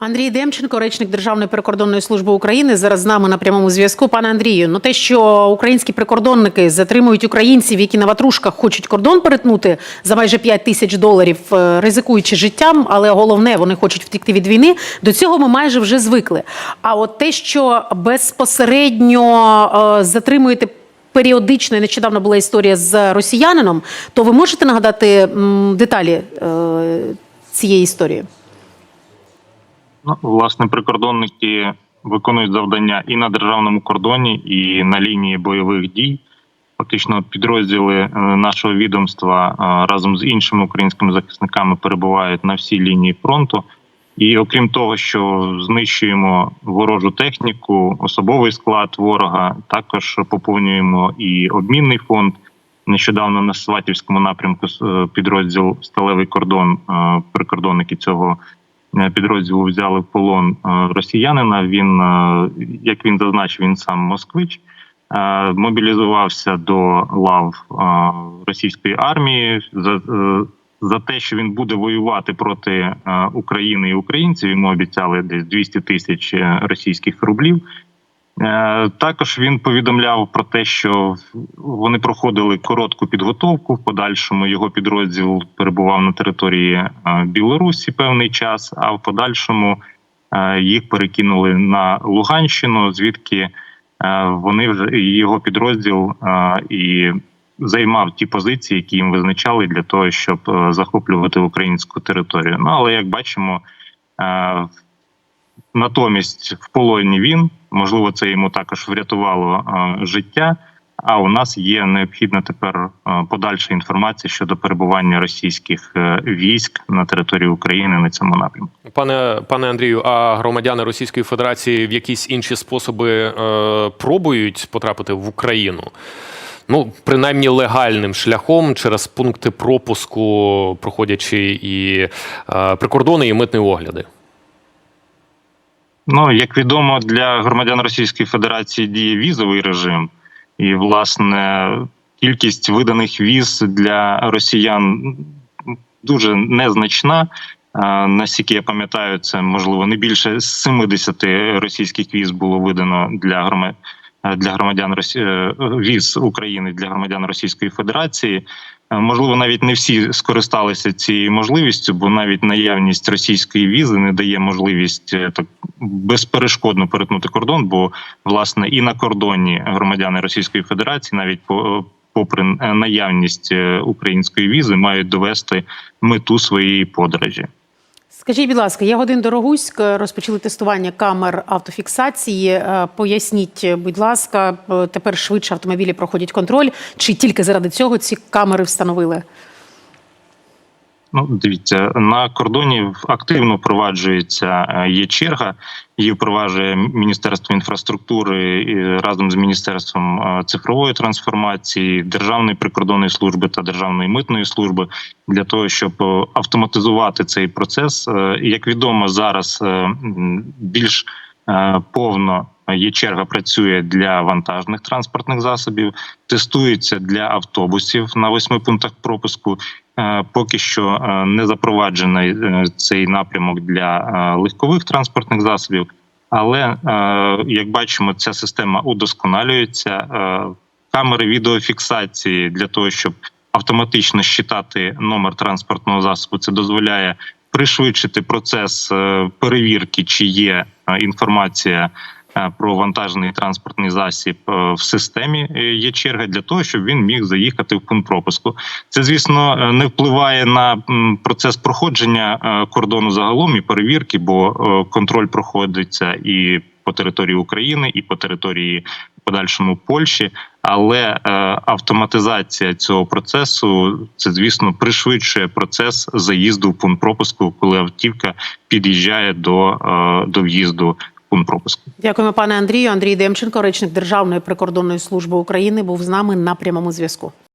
Андрій Демченко, речник Державної прикордонної служби України, зараз з нами на прямому зв'язку. Пане Андрію, ну те, що українські прикордонники затримують українців, які на ватрушках хочуть кордон перетнути за майже 5 тисяч доларів, е, ризикуючи життям, але головне, вони хочуть втекти від війни. До цього ми майже вже звикли. А от те, що безпосередньо е, затримуєте. Періодично нещодавно була історія з росіянином. То ви можете нагадати деталі е, цієї історії? Власне, прикордонники виконують завдання і на державному кордоні, і на лінії бойових дій. Фактично, підрозділи е, нашого відомства е, разом з іншими українськими захисниками перебувають на всій лінії фронту. І окрім того, що знищуємо ворожу техніку, особовий склад ворога, також поповнюємо і обмінний фонд. Нещодавно на Сватівському напрямку е, підрозділ Сталевий кордон прикордонники цього підрозділу взяли в полон е, росіянина. Він, е, як він зазначив, він сам москвич. е, Мобілізувався до лав е, російської армії за, е, за те, що він буде воювати проти е, України і українців. Йому обіцяли десь 200 тисяч е, російських рублів. Е, Також він повідомляв про те, що вони проходили коротку підготовку. В подальшому його підрозділ перебував на території е, Білорусі певний час, а в подальшому е, їх перекинули на Луганщину, звідки вони вже його підрозділ і займав ті позиції, які їм визначали для того, щоб захоплювати українську територію. Ну але як бачимо. Натомість в полоні він можливо, це йому також врятувало е, життя. А у нас є необхідна тепер е, подальша інформація щодо перебування російських е, військ на території України на цьому напрямку. Пане пане Андрію, а громадяни Російської Федерації в якісь інші способи е, пробують потрапити в Україну? Ну, принаймні легальним шляхом через пункти пропуску, проходячи і е, прикордони, і митні огляди. Ну як відомо, для громадян Російської Федерації діє візовий режим, і власне кількість виданих віз для росіян дуже незначна. Наскільки я пам'ятаю, це можливо не більше 70 російських віз було видано для громадян. Для громадян Росі... е, віз України для громадян Російської Федерації Е, можливо навіть не всі скористалися цією можливістю, бо навіть наявність російської візи не дає можливість е, так безперешкодно перетнути кордон. Бо власне і на кордоні громадяни Російської Федерації, навіть по попри е, наявність е, української візи, мають довести мету своєї подорожі. Скажіть, будь ласка, я годин Дорогуськ розпочали тестування камер автофіксації. Е, Поясніть, будь ласка, е, тепер швидше автомобілі проходять контроль. Чи тільки заради цього ці камери встановили? Ну, дивіться, на кордоні активно впроваджується е, є черга. Її впроваджує Міністерство інфраструктури і разом з міністерством е, цифрової трансформації, Державної прикордонної служби та Державної митної служби для того, щоб е, автоматизувати цей процес. Е, Як відомо, зараз е, більш е, повно є черга працює для вантажних транспортних засобів, тестується для автобусів на восьми пунктах пропуску. Е, Поки що е, не запроваджений е, цей напрямок для легкових транспортних засобів. Але як бачимо, ця система удосконалюється. Камери відеофіксації для того, щоб автоматично щитати номер транспортного засобу, це дозволяє пришвидшити процес перевірки, чи є інформація про вантажний транспортний засіб е, в системі. Е, Є черга для того, щоб він міг заїхати в пункт пропуску. Це, звісно, е, не впливає на процес проходження е, кордону загалом і перевірки, бо е, контроль проходиться і по території України, і по території подальшому Польщі. Але е, автоматизація цього процесу це, звісно, пришвидшує процес заїзду в пункт пропуску, коли автівка під'їжджає до, е, до в'їзду пункт пропуску. Дякуємо, пане Андрію. Андрій Демченко, речник Державної прикордонної служби України, був з нами на прямому зв'язку.